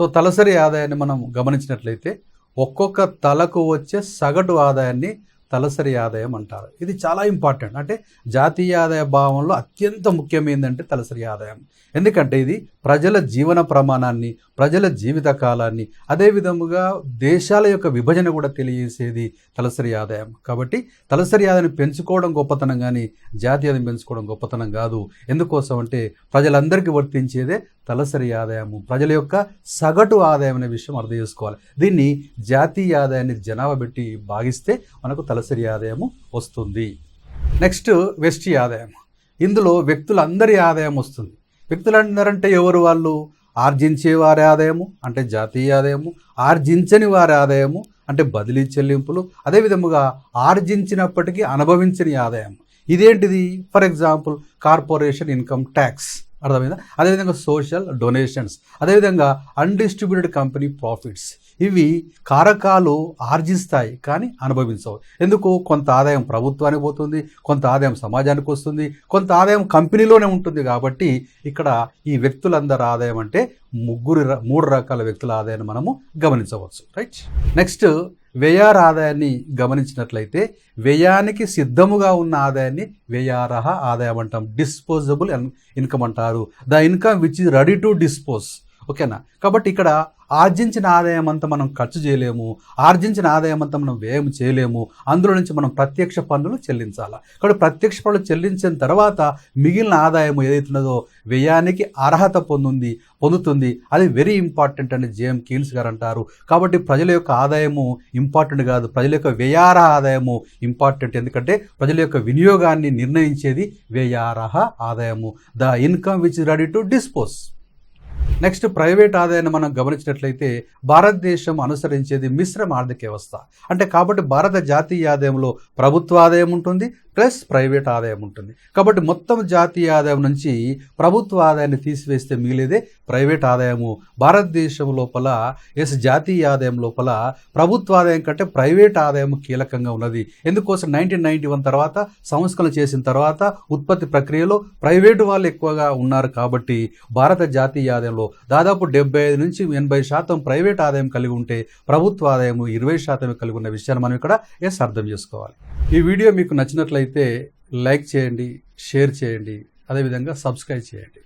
So తలసరి ఆదాయాన్ని మనం గమనించినట్లయితే ఒక్కొక్క తలకు వచ్చే సగటు ఆదాయాన్ని తలసరి ఆదాయం అంటారు. ఇది చాలా ఇంపార్టెంట్. అంటే జాతీయ ఆదాయ భావంలో అత్యంత ముఖ్యమైనదంటే తలసరి ఆదాయం. ఎందుకంటే ఇది ప్రజల జీవన ప్రమాణాన్ని ప్రజల జీవిత కాలాన్ని అదేవిధముగా దేశాల యొక్క విభజన కూడా తెలియజేసేది తలసరి ఆదాయం. కాబట్టి తలసరి ఆదాయాన్ని పెంచుకోవడం గొప్పతనం కానీ జాతీయ ఆదాయం పెంచుకోవడం గొప్పతనం కాదు. ఎందుకోసం అంటే ప్రజలందరికీ వర్తించేదే తలసరి ఆదాయము. ప్రజల యొక్క సగటు ఆదాయం అనే విషయం అర్థం చేసుకోవాలి. దీన్ని జాతీయ ఆదాయాన్ని జనాభా పెట్టి భాగిస్తే మనకు తలసరి ఆదాయము వస్తుంది. నెక్స్ట్ వెస్ట్ ఆదాయం ఇందులో వ్యక్తులందరి ఆదాయం వస్తుంది. వ్యక్తులందరంటే ఎవరు వాళ్ళు? ఆర్జించే వారి ఆదాయము అంటే జాతీయ ఆదాయము ఆర్జించని వారి ఆదాయము అంటే బదిలీ చెల్లింపులు అదేవిధముగా ఆర్జించినప్పటికీ అనుభవించని ఆదాయం ఇదేంటిది? For example corporation income tax అర్థమైందా? అదేవిధంగా సోషల్ డొనేషన్స్ అదేవిధంగా అన్డిస్ట్రిబ్యూటెడ్ కంపెనీ ప్రాఫిట్స్ ఇవి కారకాలు ఆర్జిస్తాయి కానీ అనుభవించవు. ఎందుకు? కొంత ఆదాయం ప్రభుత్వానికి పోతుంది కొంత ఆదాయం సమాజానికి వస్తుంది కొంత ఆదాయం కంపెనీలోనే ఉంటుంది కాబట్టి ఇక్కడ ఈ వ్యక్తులందరి ఆదాయం అంటే ముగ్గురు మూడు రకాల వ్యక్తుల ఆదాయాన్ని మనము గమనించవచ్చు. రైట్? నెక్స్ట్ వ్యయార ఆదాయాన్ని గమనించినట్లయితే వ్యయానికి సిద్ధముగా ఉన్న ఆదాయాన్ని వ్యయారహ ఆదాయం అంటాం. డిస్పోజబుల్ ఇన్కమ్ అంటారు. The income which is ready to dispose. ఓకేనా? కాబట్టి ఇక్కడ ఆర్జించిన ఆదాయం అంతా మనం ఖర్చు చేయలేము ఆర్జించిన ఆదాయం అంతా మనం వ్యయం చేయలేము అందులో నుంచి మనం ప్రత్యక్ష పన్నులు చెల్లించాలి? కాబట్టి ప్రత్యక్ష పన్నులు చెల్లించిన తర్వాత మిగిలిన ఆదాయం ఏదైతున్నదో వ్యయానికి అర్హత పొందుంది పొందుతుంది. అది వెరీ ఇంపార్టెంట్ అని జేఎం కీన్స్ గారు అంటారు. కాబట్టి ప్రజల యొక్క ఆదాయము ఇంపార్టెంట్ కాదు. ప్రజల యొక్క వ్యయార్హ ఆదాయము ఇంపార్టెంట్ ఎందుకంటే ప్రజల యొక్క వినియోగాన్ని నిర్ణయించేది వ్యయారహ ఆదాయము. The income which ready to dispose next private ఆదాయాన్ని మనం గమనించినట్లయితే భారతదేశం అనుసరించేది మిశ్రమ ఆర్థిక వ్యవస్థ. అంటే కాబట్టి భారత జాతీయ ఆదాయంలో ప్రభుత్వ ఆదాయం ఉంటుంది ప్లస్ ప్రైవేట్ ఆదాయం ఉంటుంది. కాబట్టి మొత్తం జాతీయ ఆదాయం నుంచి ప్రభుత్వ ఆదాయాన్ని తీసివేస్తే మిగిలేదే ప్రైవేట్ ఆదాయము. భారతదేశం లోపల ఎస్ జాతీయ ఆదాయం లోపల ప్రభుత్వ ఆదాయం కంటే ప్రైవేట్ ఆదాయం కీలకంగా ఉన్నది. ఎందుకోసం నైన్టీన్ నైన్టీ వన్ తర్వాత సంస్కరణ చేసిన తర్వాత ఉత్పత్తి ప్రక్రియలో ప్రైవేటు వాళ్ళు ఎక్కువగా ఉన్నారు కాబట్టి భారత జాతీయ ఆదాయంలో దాదాపు డెబ్బై ఐదు నుంచి ఎనభై శాతం ప్రైవేట్ ఆదాయం కలిగి ఉంటే ప్రభుత్వ ఆదాయం ఇరవై శాతం కలిగి ఉన్న విషయాన్ని మనం ఇక్కడ ఎస్ అర్థం చేసుకోవాలి. ఈ వీడియో మీకు నచ్చినట్లయితే లైక్ చేయండి షేర్ చేయండి అదేవిధంగా సబ్స్క్రైబ్ చేయండి.